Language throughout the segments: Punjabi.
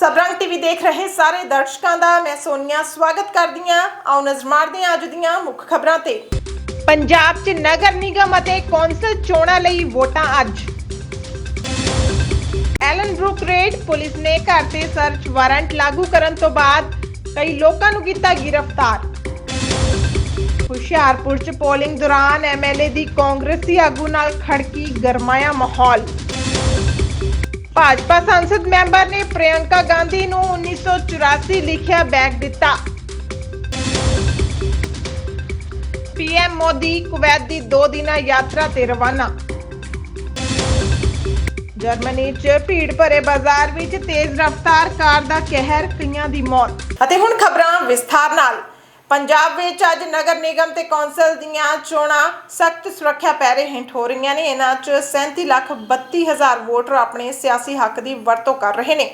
ਸਬਰੰਗ ਟੀਵੀ ਦੇਖ ਰਹੇ ਸਾਰੇ ਦਰਸ਼ਕਾਂ ਦਾ ਮੈਂ ਸੋਨੀਆ ਸਵਾਗਤ ਕਰਦੀ ਹਾਂ। ਆਓ ਨਜ਼ਰ ਮਾਰਦੇ ਹਾਂ ਅੱਜ ਦੀਆਂ ਮੁੱਖ ਖਬਰਾਂ ਤੇ। ਪੰਜਾਬ 'ਚ ਨਗਰ ਨਿਗਮ ਅਤੇ ਕੌਂਸਲ ਚੋਣਾਂ ਲਈ ਵੋਟਾਂ ਅੱਜ। ਐਲਨ ਬਰੁਕ ਰੇਡ ਪੁਲਿਸ ਨੇ ਘਰ ਤੇ ਸਰਚ ਵਾਰੰਟ ਲਾਗੂ ਕਰਨ ਤੋਂ ਬਾਅਦ ਕਈ ਲੋਕਾਂ ਨੂੰ ਕੀਤਾ ਗ੍ਰਿਫਤਾਰ। ਹੁਸ਼ਿਆਰਪੁਰ 'ਚ ਪੋਲਿੰਗ ਦੌਰਾਨ ਐਮਐਲਏ ਦੀ ਕਾਂਗਰਸੀ ਆਗੂ ਨਾਲ ਖੜਕੀ ਗਰਮਾਇਆ ਮਾਹੌਲ। ਭਾਜਪਾ ਸੰਸਦ ਮੈਂਬਰ ਨੇ ਪ੍ਰਿਯੰਕਾ ਗਾਂਧੀ ਨੂੰ 1984 ਲਿਖਿਆ ਬੈਗ ਦਿੱਤਾ। ਪੀਐਮ ਮੋਦੀ ਕੁਵੈਤ ਦੀ 2 ਦਿਨਾ ਯਾਤਰਾ ਤੇ ਰਵਾਨਾ। ਜਰਮਨੀ 'ਚ ਭੀੜ ਭਰੇ ਬਾਜ਼ਾਰ ਵਿੱਚ ਤੇਜ਼ ਰਫ਼ਤਾਰ ਕਾਰ ਦਾ ਕਹਿਰ, ਕਈਆਂ ਦੀ ਮੌਤ। ਅਤੇ ਹੁਣ ਖਬਰਾਂ ਵਿਸਥਾਰ ਨਾਲ। ਪੰਜਾਬ ਵਿੱਚ ਅੱਜ ਨਗਰ ਨਿਗਮ ਤੇ ਕੌਂਸਲ ਦੀਆਂ ਚੋਣਾਂ ਸਖਤ ਸੁਰੱਖਿਆ ਪਹਿਰੇ ਹੇਠ ਹੋ ਰਹੀਆਂ ਨੇ। ਇਹਨਾਂ 'ਚ 37 ਲੱਖ 32 ਹਜ਼ਾਰ ਵੋਟਰ ਆਪਣੇ ਸਿਆਸੀ ਹੱਕ ਦੀ ਵਰਤੋਂ ਕਰ ਰਹੇ ਨੇ।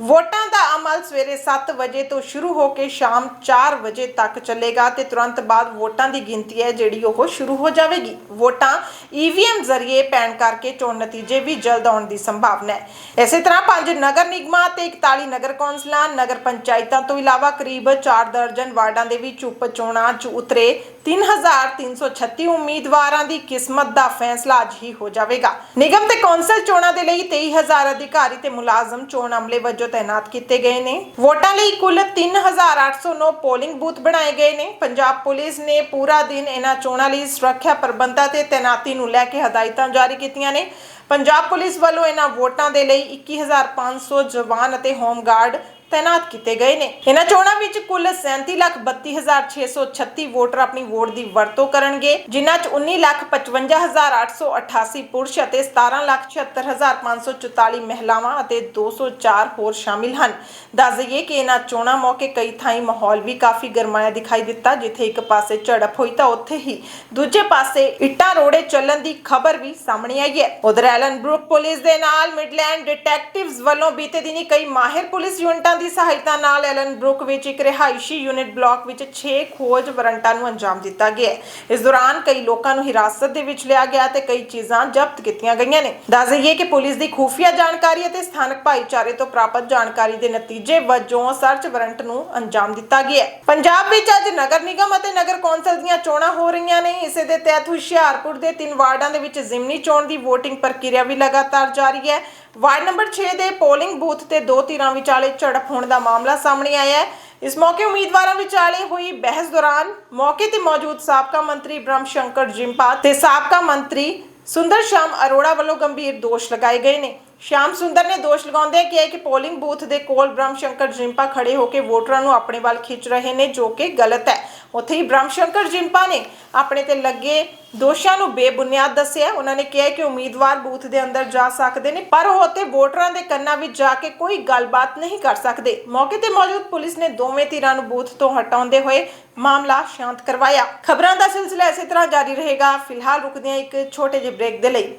ਵੋਟਾਂ ਦਾ ਅਮਲ ਸਵੇਰੇ 7 ਵਜੇ ਤੋਂ ਸ਼ੁਰੂ ਹੋ ਕੇ ਸ਼ਾਮ 4 ਵਜੇ ਤੱਕ ਚੱਲੇਗਾ ਤੇ ਤੁਰੰਤ ਬਾਅਦ ਵੋਟਾਂ ਦੀ ਗਿਣਤੀ ਹੈ ਜਿਹੜੀ ਉਹ ਸ਼ੁਰੂ ਹੋ ਜਾਵੇਗੀ। ਵੋਟਾਂ ਈਵੀਐਮ ਜ਼ਰੀਏ ਪੈਣ ਕਰਕੇ ਚੋਣ ਨਤੀਜੇ ਵੀ ਜਲਦ ਆਉਣ ਦੀ ਸੰਭਾਵਨਾ ਹੈ। ਇਸੇ ਤਰ੍ਹਾਂ ਪੰਜ ਨਗਰ ਨਿਗਮਾਂ ਤੇ 41 ਨਗਰ ਕੌਂਸਲਾਂ, ਨਗਰ ਪੰਚਾਇਤਾਂ ਤੋਂ ਇਲਾਵਾ ਕਰੀਬ 4 ਦਰਜਨ ਵਾਰਡਾਂ ਦੇ ਵਿੱਚ ਉਪ ਚੋਣਾਂ 'ਚ ਉਤਰੇ 3336 ਉਮੀਦਵਾਰਾਂ ਦੀ ਕਿਸਮਤ ਦਾ ਫੈਸਲਾ ਅੱਜ ਹੀ ਹੋ ਜਾਵੇਗਾ। ਨਿਗਮ ਤੇ ਕੌਂਸਲ ਚੋਣਾਂ ਦੇ ਲਈ 23000 ਅਧਿਕਾਰੀ ਤੇ ਮੁਲਾਜ਼ਮ ਚੋਣ ਅਮਲੇ ਵਜੋਂ ਤਾਇਨਾਤ ਕੀਤੇ ਗਏ ਨੇ। ਵੋਟਾਂ ਲਈ ਕੁੱਲ 3809 ਪੋਲਿੰਗ ਬੂਥ ਬਣਾਏ ਗਏ ਨੇ। ਪੰਜਾਬ ਪੁਲਿਸ ਨੇ ਪੂਰਾ ਦਿਨ ਇਹਨਾਂ ਚੋਣਾਂ ਲਈ ਸੁਰੱਖਿਆ ਪ੍ਰਬੰਧਾਂ ਤੇ ਤਾਇਨਾਤੀ ਨੂੰ ਲੈ ਕੇ ਹਦਾਇਤਾਂ ਜਾਰੀ ਕੀਤੀਆਂ ਨੇ। ਪੰਜਾਬ ਪੁਲਿਸ ਵੱਲੋਂ ਇਹਨਾਂ ਵੋਟਾਂ ਦੇ ਲਈ 21500 ਜਵਾਨ ਅਤੇ ਹੋਮਗਾਰਡ ਤਾਇਨਾਤ ਕੀਤੇ ਗਏ ਨੇ। ਇਹਨਾਂ ਚੋਣਾਂ ਵਿੱਚ ਕੁੱਲ 37,52,636 ਵੋਟਰ ਆਪਣੀ ਵੋਟ ਦੀ ਵਰਤੋਂ ਕਰਨਗੇ ਜਿਨ੍ਹਾਂ 'ਚ 19,55,888 ਪੁਰਸ਼ ਅਤੇ 17,76,544 ਮਹਿਲਾਵਾਂ ਅਤੇ 204 ਹੋਰ ਸ਼ਾਮਿਲ ਹਨ। ਦੱਸ ਦਈਏ ਕਿ ਇਹਨਾਂ ਚੋਣਾਂ ਮੌਕੇ ਕਈ ਥਾਈਂ ਮਾਹੌਲ ਵੀ ਕਾਫੀ ਗਰਮਾਇਆ ਦਿਖਾਈ ਦਿੱਤਾ ਜਿੱਥੇ ਇੱਕ ਪਾਸੇ ਝੜਪ ਹੋਈ ਤਾਂ ਉੱਥੇ ਹੀ ਦੂਜੇ ਪਾਸੇ ਇੱਟਾਂ ਰੋੜੇ ਚੱਲਣ ਦੀ ਖਬਰ ਵੀ ਸਾਹਮਣੇ ਆਈ ਹੈ। ਉਧਰ ਐਲਨ ਪੁਲਿਸ ਦੇ ਨਾਲ ਮਿਡਲੈਂਡ ਡਿਟੈਕਟਿਵਸ ਵੱਲੋਂ ਬੀਤੇ ਦਿਨੀ ਕਈ ਮਾਹਿਰ ਪੁਲਿਸ ਯੂਨਿਟਾਂ ਦੀ ਸਹਾਇਤਾ ਨਾਲ ਐਲਨ ਬਰੁਕ ਵਿੱਚ ਇੱਕ ਰਿਹਾਇਸ਼ੀ ਯੂਨਿਟ ਬਲਾਕ ਵਿੱਚ 6 ਖੋਜ ਵਾਰੰਟਾਂ ਨੂੰ ਅੰਜਾਮ ਦਿੱਤਾ ਗਿਆ ਹੈ। ਇਸ ਦੌਰਾਨ ਕਈ ਲੋਕਾਂ ਨੂੰ ਹਿਰਾਸਤ ਦੇ ਵਿੱਚ ਲਿਆ ਗਿਆ ਤੇ ਕਈ ਚੀਜ਼ਾਂ ਜ਼ਬਤ ਕੀਤੀਆਂ ਗਈਆਂ ਨੇ ਦੱਸ ਦਈਏ ਕਿ ਪੁਲਿਸ ਦੀ ਖੂਫੀਆ ਜਾਣਕਾਰੀ ਅਤੇ ਸਥਾਨਕ ਭਾਈਚਾਰੇ ਤੋਂ ਪ੍ਰਾਪਤ ਜਾਣਕਾਰੀ ਦੇ ਨਤੀਜੇ ਵਜੋਂ ਸਰਚ ਵਾਰੰਟ ਨੂੰ ਅੰਜਾਮ ਦਿੱਤਾ ਗਿਆ ਹੈ। ਪੰਜਾਬ ਵਿੱਚ ਅੱਜ ਨਗਰ ਨਿਗਮ ਅਤੇ ਨਗਰ ਕੌਂਸਲ ਦੀਆਂ ਚੋਣਾਂ ਹੋ ਰਹੀਆਂ ਨੇ ਇਸੇ ਦੇ ਤਹਿਤ ਹੁਸ਼ਿਆਰਪੁਰ ਦੇ ਤਿੰਨ ਵਾਰਡਾਂ ਦੇ ਵਿੱਚ ਜ਼ਿਮਨੀ ਚੋਣ ਦੀ VOTING ਪ੍ਰਕਿਰਿਆ ਵੀ ਲਗਾਤਾਰ ਜਾਰੀ ਹੈ ਵਾਰਡ ਨੰਬਰ 6 ਦੇ ਪੋਲਿੰਗ ਬੂਥ ਤੇ ਦੋ ਧਿਰਾਂ ਵਿਚਾਲੇ ਝੜਪ ਹੋਣ ਦਾ ਮਾਮਲਾ ਸਾਹਮਣੇ ਆਇਆ ਹੈ। ਇਸ ਮੌਕੇ ਉਮੀਦਵਾਰਾਂ ਵਿਚਾਲੇ ਹੋਈ ਬਹਿਸ ਦੌਰਾਨ ਮੌਕੇ ਤੇ ਮੌਜੂਦ ਸਾਬਕਾ ਮੰਤਰੀ ਬ੍ਰਹਮ ਸ਼ੰਕਰ ਜਿੰਪਾ ਤੇ ਸਾਬਕਾ ਮੰਤਰੀ ਸੁੰਦਰ ਸ਼ਾਮ ਅਰੋੜਾ ਵੱਲੋਂ ਗੰਭੀਰ ਦੋਸ਼ ਲਗਾਏ ਗਏ ਨੇ। ਸ਼ਾਮ ਸੁੰਦਰ ਨੇ ਦੋਸ਼ ਲਗਾਉਂਦਿਆਂ ਕਿਹਾ ਕਿ ਪੋਲਿੰਗ ਬੂਥ ਦੇ ਕੋਲ ਬ੍ਰਹਮ ਸ਼ੰਕਰ ਜਿੰਪਾ ਖੜੇ ਹੋ ਕੇ ਵੋਟਰਾਂ ਨੂੰ ਆਪਣੇ ਵੱਲ ਖਿੱਚ ਰਹੇ ਨੇ, ਜੋ ਕਿ ਗਲਤ ਹੈ। ਉੱਥੇ ਹੀ ਬ੍ਰਹਮ ਸ਼ੰਕਰ ਜਿੰਪਾ ਨੇ ਆਪਣੇ ਤੇ ਲੱਗੇ ਦੋਸ਼ਾਂ ਨੂੰ ਬੇਬੁਨਿਆਦ ਦੱਸਿਆ। ਉਹਨਾਂ ਨੇ ਕਿਹਾ ਕਿ ਉਮੀਦਵਾਰ ਬੂਥ ਦੇ ਅੰਦਰ ਜਾ ਸਕਦੇ ਨੇ ਪਰ ਉਹ ਉੱਥੇ ਵੋਟਰਾਂ ਦੇ ਕੰਨਾਂ ਵਿੱਚ ਜਾ ਕੇ ਕੋਈ ਗੱਲਬਾਤ ਨਹੀਂ ਕਰ ਸਕਦੇ। ਮੌਕੇ ਤੇ ਮੌਜੂਦ ਪੁਲਿਸ ਨੇ ਦੋਵੇਂ ਧਿਰਾਂ ਨੂੰ ਬੂਥ ਤੋਂ ਹਟਾਉਂਦੇ ਹੋਏ ਮਾਮਲਾ ਸ਼ਾਂਤ ਕਰਵਾਇਆ। ਖਬਰਾਂ ਦਾ ਸਿਲਸਿਲਾ ਇਸੇ ਤਰ੍ਹਾਂ ਜਾਰੀ ਰਹੇਗਾ। ਫਿਲਹਾਲ ਰੁਕਦੇ ਹਾਂ ਇੱਕ ਛੋਟੇ ਜਿਹੇ ਬ੍ਰੇਕ ਦੇ ਲਈ।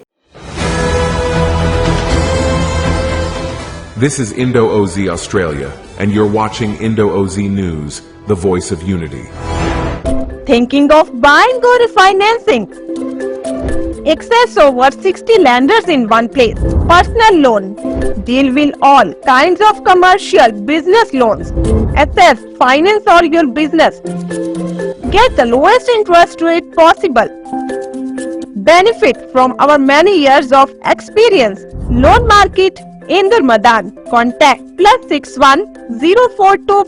This is Indo OZ Australia, and you're watching Indo OZ News, the voice of unity. thinking of buying or refinancing. Excess over 60 lenders in one place. Personal loan. Deal with all kinds of commercial business loans. Access finance all your business. Get the lowest interest rate possible. Benefit from our many years of experience. Loan market Inder Madan. Contact plus 61 042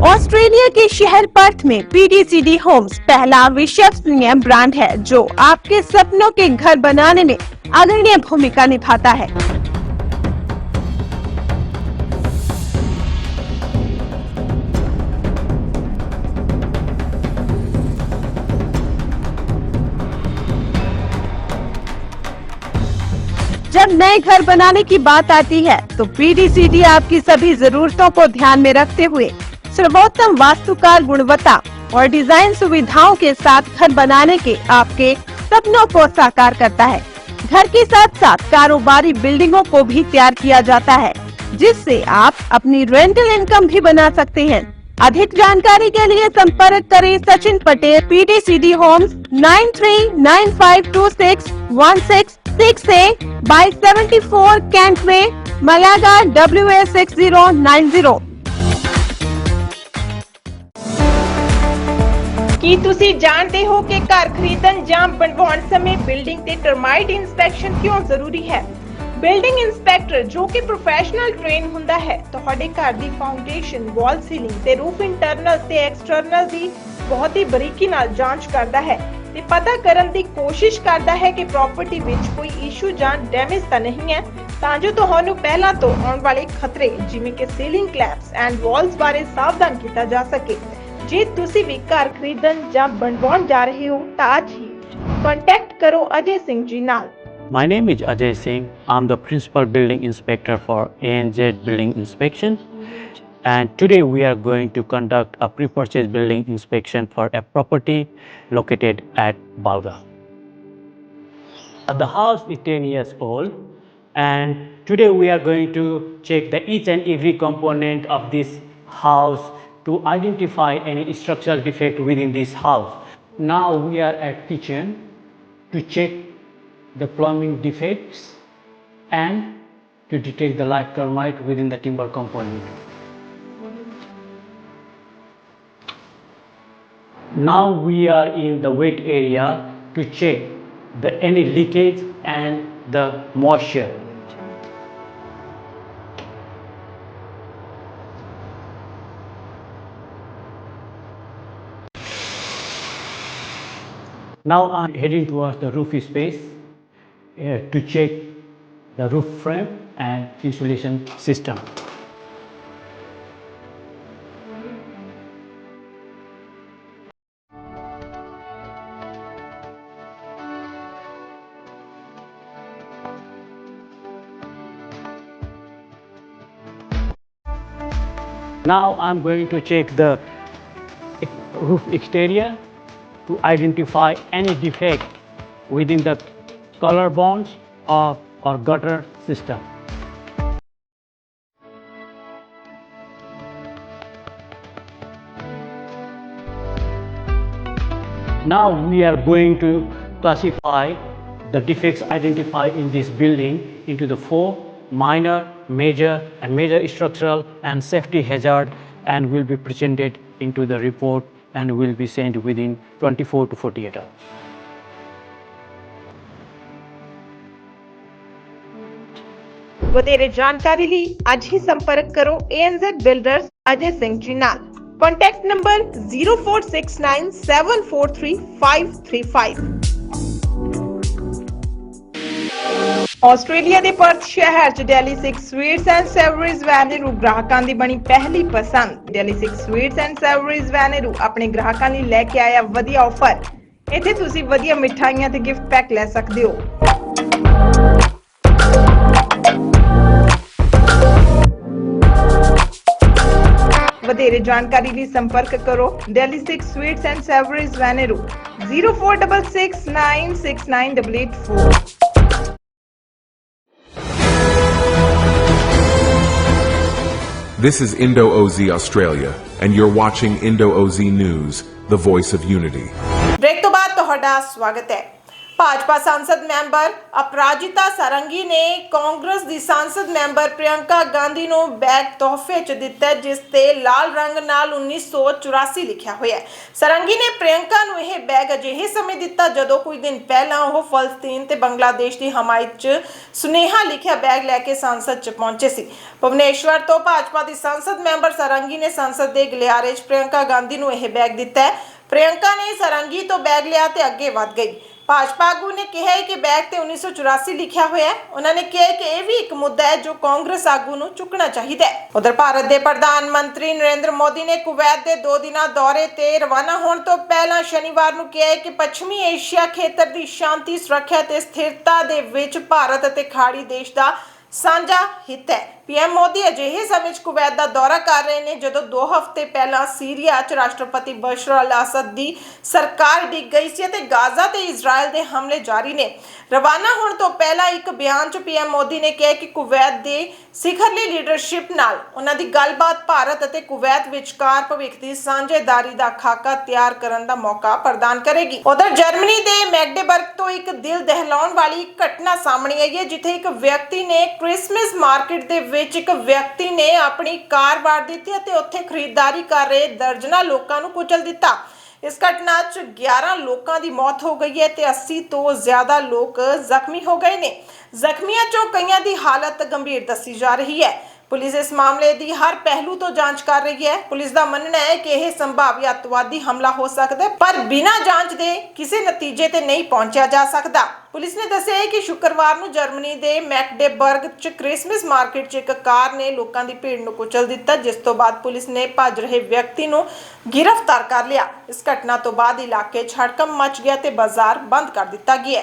Australia के शहर पर्थ में पीडीसीडी होम्स पहला विश्वसनीय ब्रांड है, जो आपके सपनों के घर बनाने में अग्रणी भूमिका निभाता है। जब नए घर बनाने की बात आती है तो पीडीसीडी आपकी सभी जरूरतों को ध्यान में रखते हुए सर्वोत्तम वास्तुकार गुणवत्ता और डिज़ाइन सुविधाओं के साथ घर बनाने के आपके सपनों को साकार करता है। घर के साथ साथ कारोबारी बिल्डिंगों को भी तैयार किया जाता है, जिससे आप अपनी रेंटल इनकम भी बना सकते हैं। अधिक जानकारी के लिए संपर्क करें Sachin Patel P D C D home nine three nine five two six one six six A by seventy four Kent way Malaga W A six zero nine zero ਕੀ ਤੁਸੀਂ ਜਾਣਦੇ ਹੋ ਕਿ ਘਰ ਖਰੀਦਣ ਜਾਂ ਬਣਵਾਉਣ ਸਮੇਂ ਬਿਲਡਿੰਗ ਤੇ ਟਰਮਾਈਟ ਇਨਸਪੈਕਸ਼ਨ ਕਿਉਂ ਜ਼ਰੂਰੀ ਹੈ? ਬਿਲਡਿੰਗ ਇਨਸਪੈਕਟਰ ਜੋ ਕਿ ਪ੍ਰੋਫੈਸ਼ਨਲ ਟ੍ਰੇਨ ਹੁੰਦਾ ਹੈ, ਤੁਹਾਡੇ ਘਰ ਦੀ ਫਾਊਂਡੇਸ਼ਨ ਵਾਲ ਸੀਲਿੰਗ ਤੇ ਰੂਫ ਇੰਟਰਨਲ ਤੇ ਐਕਸਟਰਨਲ ਦੀ ਬਹੁਤ ਹੀ ਬਰੀਕੀ ਨਾਲ ਜਾਂਚ ਕਰਦਾ ਹੈ ਤੇ ਪਤਾ ਕਰਨ ਦੀ ਕੋਸ਼ਿਸ਼ ਕਰਦਾ ਹੈ ਕਿ ਪ੍ਰਾਪਰਟੀ ਵਿੱਚ ਕੋਈ ਇਸ਼ੂ ਜਾਂ ਡੈਮੇਜ ਤਾਂ ਨਹੀਂ ਹੈ, ਤਾਂ ਜੋ ਤੁਹਾਨੂੰ ਪਹਿਲਾਂ ਤੋਂ ਆਉਣ ਵਾਲੇ ਖਤਰੇ ਜਿਵੇਂ ਕਿ ਸੀਲਿੰਗ ਕਲੈਪਸ ਐਂਡ ਵਾਲਸ ਬਾਰੇ ਸਾਵਧਾਨ ਕੀਤਾ ਜਾ ਸਕੇ। ਜੇ ਤੁਸੀਂ ਵੀ ਘਰ ਖਰੀਦਣ ਜਾਂ ਬਣਵਾਉਣ ਜਾ ਰਹੇ ਹੋ ਤਾਂ ਅੱਜ ਹੀ ਕੰਟੈਕਟ ਕਰੋ ਅਜੇ ਸਿੰਘ ਜੀ ਨਾਲ My name is Ajay Singh. I'm the Principal Building Inspector for ANZ Building Inspection. And today we are going to conduct a pre-purchase building inspection for a property located at Balga. Uh, The house is 10 years old and today we are going to check the each and every component of this house to identify any structural defect within this house. Now we are at kitchen to check the plumbing defects and to detect the light termite within the timber component. Now we are in the wet area to check the any leakage and the moisture. Now I'm heading towards the roof space uh, to check the roof frame and insulation system. Now I'm going to check the roof exterior to identify any defect within the color bonds of or gutter system. Now we are going to classify the defects identified in this building into the four minor, major and major structural and safety hazard and will be presented into the report and will be sent within 24 to 48 hours. ਵਧੇਰੇ ਜਾਣਕਾਰੀ ਲਈ ਅੱਜ ਹੀ ਸੰਪਰਕ ਕਰੋ ANZ Builders Ajay Singh ji ਨਾਲ ਕੰਟੈਕਟ ਆਸਟ੍ਰੇਲੀਆ ਦੇ ਪਰਥ ਸ਼ਹਿਰ 'ਚ Daily Six Sweets and Savouries Wanneroo ਗ੍ਰਾਹਕਾਂ ਦੀ ਬਣੀ ਪਹਿਲੀ ਪਸੰਦ। Daily 6 Sweets and Savouries Wanneroo ਆਪਣੇ ਗ੍ਰਾਹਕਾਂ ਲਈ ਲੈ ਕੇ ਆਇਆ ਵਧੀਆ ਆਫਰ। ਇੱਥੇ ਤੁਸੀਂ ਵਧੀਆ ਮਿਠਾਈਆਂ ਤੇ ਗਿਫਟ ਪੈਕ ਲੈ ਸਕਦੇ ਹੋ। ਵਧੇਰੇ ਜਾਣਕਾਰੀ ਲਈ ਸੰਪਰਕ ਕਰੋ Delhi 6 Sweets and Savories Vaneru 0466969884 This is Indo OZ Australia, and you're watching Indo OZ News, the voice of unity. Break ਤੋਂ ਬਾਅਦ ਤੁਹਾਡਾ ਸਵਾਗਤ ਹੈ ਭਾਜਪਾ ਸੰਸਦ ਮੈਂਬਰ ਅਪਰਾਜਿਤਾ ਸਰੰਗੀ ਨੇ ਕਾਂਗਰਸ ਦੀ ਸੰਸਦ ਮੈਂਬਰ ਪ੍ਰਿਯੰਕਾ ਗਾਂਧੀ ਨੂੰ ਬੈਗ ਤੋਹਫੇ 'ਚ ਦਿੱਤਾ ਹੈ, ਜਿਸ ਤੇ ਲਾਲ ਰੰਗ ਨਾਲ 1984 ਲਿਖਿਆ ਹੋਇਆ ਹੈ ਸਰੰਗੀ ਨੇ ਪ੍ਰਿਯੰਕਾ ਨੂੰ ਇਹ ਬੈਗ ਅਜਿਹੇ ਸਮੇਂ ਦਿੱਤਾ ਜਦੋਂ ਕੁਝ ਦਿਨ ਪਹਿਲਾਂ ਉਹ ਫਲਸਤੀਨ ਤੇ ਬੰਗਲਾਦੇਸ਼ ਦੀ ਹਮਾਇਤ 'ਚ ਸੁਨੇਹਾ ਲਿਖਿਆ ਬੈਗ ਲੈ ਕੇ ਸੰਸਦ 'ਚ ਪਹੁੰਚੇ ਸੀ ਭੁਵਨੇਸ਼ਵਰ ਤੋਂ ਭਾਜਪਾ ਦੀ ਸੰਸਦ ਮੈਂਬਰ ਸਰੰਗੀ ਨੇ ਸੰਸਦ ਦੇ ਗਲਿਆਰੇ 'ਚ ਪ੍ਰਿਯੰਕਾ ਗਾਂਧੀ ਨੂੰ ਇਹ ਬੈਗ ਦਿੱਤਾ ਹੈ ਪ੍ਰਿਯੰਕਾ ਨੇ ਸਰੰਗੀ ਤੋਂ ਬੈਗ ਲਿਆ ਤੇ ਅੱਗੇ ਵਧ ਗਈ ਭਾਜਪਾ ਆਗੂ ਨੇ ਕਿਹਾ ਹੈ ਕਿ ਬੈਗ ਤੇ 1984 ਲਿਖਿਆ ਹੋਇਆ ਹੈ। ਉਹਨਾਂ ਨੇ ਕਿਹਾ ਹੈ ਕਿ ਇਹ ਵੀ ਇੱਕ ਮੁੱਦਾ ਹੈ ਜੋ ਕਾਂਗਰਸ ਆਗੂ ਨੂੰ ਚੁੱਕਣਾ ਚਾਹੀਦਾ ਹੈ। ਉਧਰ ਭਾਰਤ ਦੇ ਪ੍ਰਧਾਨ ਮੰਤਰੀ ਨਰਿੰਦਰ ਮੋਦੀ ਨੇ ਕੁਵੈਤ ਦੇ ਦੋ ਦਿਨਾਂ ਦੌਰੇ ਤੇ ਰਵਾਨਾ ਹੋਣ ਤੋਂ ਪਹਿਲਾਂ ਸ਼ਨੀਵਾਰ ਨੂੰ ਕਿਹਾ ਹੈ ਕਿ ਪੱਛਮੀ ਏਸ਼ੀਆ ਖੇਤਰ ਦੀ ਸ਼ਾਂਤੀ, ਸੁਰੱਖਿਆ ਤੇ ਸਥਿਰਤਾ ਦੇ ਵਿੱਚ ਭਾਰਤ ਅਤੇ ਖਾੜੀ ਦੇਸ਼ ਦਾ ਸਾਂਝਾ ਹਿੱਤ ਹੈ। ਪੀਐਮ ਮੋਦੀ ਅਜਿਹੇ ਸਮੇਂ 'ਚ ਕੁਵੈਤ ਦਾ ਦੌਰਾ ਕਰ ਰਹੇ ਨੇ ਜਦੋਂ 2 ਹਫ਼ਤੇ ਪਹਿਲਾਂ ਸੀਰੀਆ 'ਚ ਰਾਸ਼ਟਰਪਤੀ ਬਸ਼ਰ ਅਲ ਅਸਦ ਦੀ ਸਰਕਾਰ ਡਿੱਗ ਗਈ ਸੀ ਅਤੇ ਗਾਜ਼ਾ ਤੇ ਇਜ਼ਰਾਈਲ ਦੇ ਹਮਲੇ ਜਾਰੀ ਨੇ। ਰਵਾਨਾ ਹੋਣ ਤੋਂ ਪਹਿਲਾਂ ਇੱਕ ਬਿਆਨ 'ਚ ਪੀਐਮ ਮੋਦੀ ਨੇ ਕਿਹਾ ਕਿ ਕੁਵੈਤ ਦੇ ਸਿਖਰਲੀ ਲੀਡਰਸ਼ਿਪ ਨਾਲ ਉਹਨਾਂ ਦੀ ਗੱਲਬਾਤ ਭਾਰਤ ਅਤੇ ਕੁਵੈਤ ਵਿਚਕਾਰ ਭਵਿੱਖ ਦੀ ਸਾਂਝੇਦਾਰੀ ਦਾ ਖਾਕਾ ਤਿਆਰ ਕਰਨ ਦਾ ਮੌਕਾ ਪ੍ਰਦਾਨ ਕਰੇਗੀ। ਉਧਰ ਜਰਮਨੀ ਦੇ ਮੈਗਡੇਬਰਗ ਤੋਂ ਇੱਕ ਦਿਲ ਦਹਿਲਾਉਣ ਵਾਲੀ ਘਟਨਾ ਸਾਹਮਣੇ ਆਈ ਹੈ, ਜਿੱਥੇ ਇੱਕ ਵਿਅਕਤੀ ਨੇ ਕ੍ਰਿਸਮਸ ਮਾਰਕੀਟ ਦੇ ਵਿੱਚ ਇੱਕ ਵਿਅਕਤੀ ਨੇ ਆਪਣੀ ਕਾਰ ਵਾਰ ਦਿੱਤੀ ਅਤੇ ਉੱਥੇ ਖਰੀਦਦਾਰੀ ਕਰ ਰਹੇ ਦਰਜਨਾਂ ਲੋਕਾਂ ਨੂੰ ਕੁਚਲ ਦਿੱਤਾ। ਇਸ ਘਟਨਾ 'ਚ 11 ਲੋਕਾਂ ਦੀ ਮੌਤ ਹੋ ਗਈ ਹੈ ਤੇ 80 ਤੋਂ ਜ਼ਿਆਦਾ ਲੋਕ ਜ਼ਖਮੀ ਹੋ ਗਏ ਨੇ। ਜ਼ਖਮੀਆਂ 'ਚੋਂ ਕਈਆਂ ਦੀ ਹਾਲਤ ਗੰਭੀਰ ਦੱਸੀ ਜਾ ਰਹੀ ਹੈ। ਪੁਲਿਸ ਇਸ ਮਾਮਲੇ ਦੀ ਹਰ ਪਹਿਲੂ ਤੋਂ ਜਾਂਚ ਕਰ ਰਹੀ ਹੈ। ਪੁਲਿਸ ਦਾ ਮੰਨਣਾ ਹੈ ਕਿ ਇਹ ਸੰਭਾਵੀ ਅੱਤਵਾਦੀ ਹਮਲਾ ਹੋ ਸਕਦਾ ਹੈ, ਪਰ ਬਿਨਾਂ ਜਾਂਚ ਦੇ ਕਿਸੇ ਨਤੀਜੇ ਤੇ ਨਹੀਂ ਪਹੁੰਚਿਆ ਜਾ ਸਕਦਾ। ਪੁਲਿਸ ਨੇ ਦੱਸਿਆ ਹੈ ਕਿ ਸ਼ੁੱਕਰਵਾਰ ਨੂੰ ਜਰਮਨੀ ਦੇ ਮੈਕਡੇਬਰਗ 'ਚ ਕ੍ਰਿਸਮਸ ਮਾਰਕੀਟ 'ਚ ਇੱਕ ਕਾਰ ਨੇ ਲੋਕਾਂ ਦੀ ਭੀੜ ਨੂੰ ਕੁਚਲ ਦਿੱਤਾ, ਜਿਸ ਤੋਂ ਬਾਅਦ ਪੁਲਿਸ ਨੇ ਭੱਜ ਰਹੇ ਵਿਅਕਤੀ ਨੂੰ ਗ੍ਰਿਫਤਾਰ ਕਰ ਲਿਆ। ਇਸ ਘਟਨਾ ਤੋਂ ਬਾਅਦ ਇਲਾਕੇ 'ਚ ਹੜਕੰਪ ਮਚ ਗਿਆ ਤੇ ਬਾਜ਼ਾਰ ਬੰਦ ਕਰ ਦਿੱਤਾ ਗਿਆ